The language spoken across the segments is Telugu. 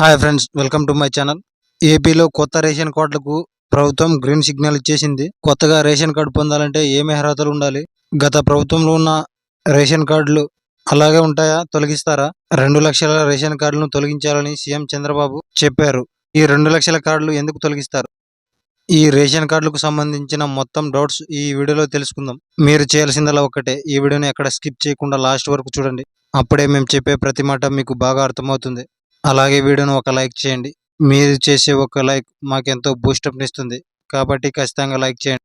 Hi friends welcome to my channel. ఏపీలో కొత్త రేషన్ కార్డులకు ప్రభుత్వం గ్రీన్ సిగ్నల్ ఇచ్చేసింది. కొత్తగా రేషన్ కార్డు పొందాలంటే ఏమి అర్హతలు ఉండాలి? గత ప్రభుత్వంలో ఉన్న రేషన్ కార్డులు అలాగే ఉంటాయా? తొలగిస్తారా? రెండు లక్షల రేషన్ కార్డులను తొలగించాలని సీఎం చంద్రబాబు చెప్పారు. ఈ రెండు లక్షల కార్డులు ఎందుకు తొలగిస్తారు? ఈ రేషన్ కార్డులకు సంబంధించిన మొత్తం డౌట్స్ ఈ వీడియోలో తెలుసుకుందాం. మీరు చేయాల్సిందలా ఒక్కటే. ఈ వీడియోని ఎక్కడ స్కిప్ చేయకుండా లాస్ట్ వరకు చూడండి. అప్పుడే మేము చెప్పే ప్రతి మాట మీకు బాగా అర్థమవుతుంది. అలాగే వీడియోను ఒక లైక్ చేయండి. మీరు చేసే ఒక లైక్ మాకెంతో బూస్టప్ ఇస్తుంది. కాబట్టి ఖచ్చితంగా లైక్ చేయండి.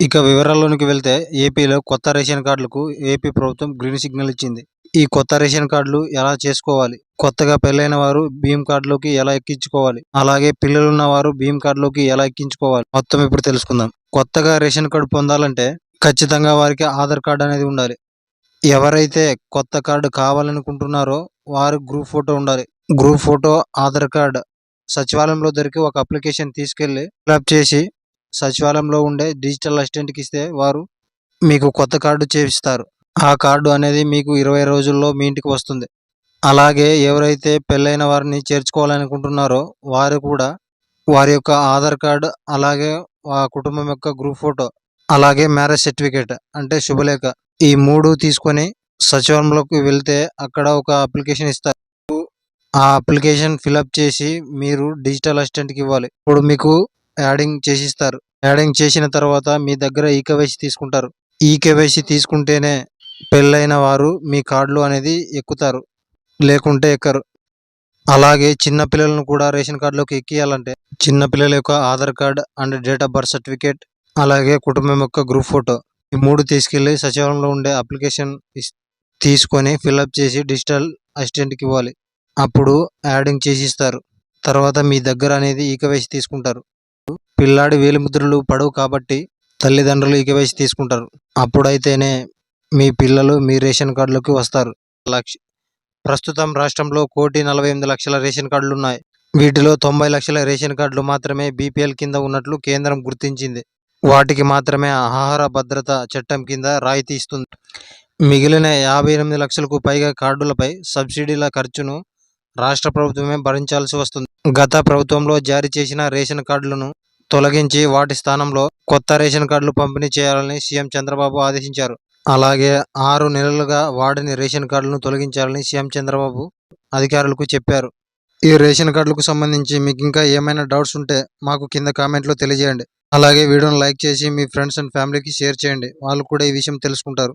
ఇక వివరాల్లోనికి వెళ్తే ఏపీలో కొత్త రేషన్ కార్డులకు ఏపీ ప్రభుత్వం గ్రీన్ సిగ్నల్ ఇచ్చింది. ఈ కొత్త రేషన్ కార్డులు ఎలా చేసుకోవాలి? కొత్తగా పెళ్ళైన వారు భీమ్ కార్డులోకి ఎలా ఎక్కించుకోవాలి? అలాగే పిల్లలున్న వారు భీమ్ కార్డులోకి ఎలా ఎక్కించుకోవాలి? మొత్తం ఇప్పుడు తెలుసుకుందాం. కొత్తగా రేషన్ కార్డు పొందాలంటే ఖచ్చితంగా వారికి ఆధార్ కార్డు అనేది ఉండాలి. ఎవరైతే కొత్త కార్డు కావాలనుకుంటున్నారో వారు గ్రూప్ ఫోటో ఉండాలి. గ్రూప్ ఫోటో ఆధార్ కార్డ్ సచివాలయంలో దొరికి ఒక అప్లికేషన్ తీసుకెళ్ళి ఫిలప్ చేసి సచివాలయంలో ఉండే డిజిటల్ అసిస్టెంట్కి ఇస్తే వారు మీకు కొత్త కార్డు చేపిస్తారు. ఆ కార్డు అనేది మీకు ఇరవై రోజుల్లో మీ ఇంటికి వస్తుంది. అలాగే ఎవరైతే పెళ్ళైన వారిని చేర్చుకోవాలనుకుంటున్నారో వారు కూడా వారి యొక్క ఆధార్ కార్డు అలాగే ఆ కుటుంబం యొక్క గ్రూప్ ఫోటో అలాగే మ్యారేజ్ సర్టిఫికేట్ అంటే శుభలేఖ ఈ మూడు తీసుకొని సచివాలయంలోకి వెళ్తే అక్కడ ఒక అప్లికేషన్ ఇస్తారు. ఆ అప్లికేషన్ ఫిలప్ చేసి మీరు డిజిటల్ అసిస్టెంట్కి ఇవ్వాలి. ఇప్పుడు మీకు యాడింగ్ చేసిస్తారు. యాడింగ్ చేసిన తర్వాత మీ దగ్గర ఈ కేవైసీ తీసుకుంటారు. ఈ కేవైసీ తీసుకుంటేనే పెళ్ళైన వారు మీ కార్డులు అనేది ఎక్కుతారు. లేకుంటే ఎక్కరు. అలాగే చిన్న పిల్లలను కూడా రేషన్ కార్డులోకి ఎక్కియాలంటే చిన్న పిల్లల యొక్క Aadhaar card and date of birth certificate అలాగే కుటుంబం యొక్క గ్రూప్ ఫోటో ఈ మూడు తీసుకెళ్ళి సచివాలయంలో ఉండే అప్లికేషన్ తీసుకొని ఫిల్అప్ చేసి డిజిటల్ అసిస్టెంట్కి ఇవ్వాలి. అప్పుడు యాడింగ్ చేసి ఇస్తారు తర్వాత మీ దగ్గర అనేది ఈకవైసి తీసుకుంటారు. పిల్లాడి వేలిముద్రలు పడవు కాబట్టి తల్లిదండ్రులు ఈకవైసి తీసుకుంటారు. అప్పుడైతేనే మీ పిల్లలు మీ రేషన్ కార్డులోకి వస్తారు. లక్ష ప్రస్తుతం రాష్ట్రంలో కోటి నలభై ఎనిమిది లక్షల రేషన్ కార్డులు ఉన్నాయి వీటిలో తొంభై లక్షల రేషన్ కార్డులు మాత్రమే బీపీఎల్ కింద ఉన్నట్లు కేంద్రం గుర్తించింది. వాటికి మాత్రమే ఆహార భద్రత చట్టం కింద రాయితీ ఇస్తుంది. మిగిలిన యాభై ఎనిమిది లక్షలకు పైగా కార్డులపై సబ్సిడీల ఖర్చును రాష్ట్ర ప్రభుత్వమే భరించాల్సి వస్తుంది. గత ప్రభుత్వంలో జారీ చేసిన రేషన్ కార్డులను తొలగించి వాటి స్థానంలో కొత్త రేషన్ కార్డులు పంపిణీ చేయాలని సీఎం చంద్రబాబు ఆదేశించారు. అలాగే ఆరు నెలలుగా వాడని రేషన్ కార్డులను తొలగించాలని సీఎం చంద్రబాబు అధికారులకు చెప్పారు. ఈ రేషన్ కార్డులకు సంబంధించి మీకు ఇంకా ఏమైనా డౌట్స్ ఉంటే మాకు కింద కామెంట్లో తెలియజేయండి. అలాగే వీడియోను లైక్ చేసి మీ ఫ్రెండ్స్ అండ్ ఫ్యామిలీకి షేర్ చేయండి. వాళ్ళు కూడా ఈ విషయం తెలుసుకుంటారు.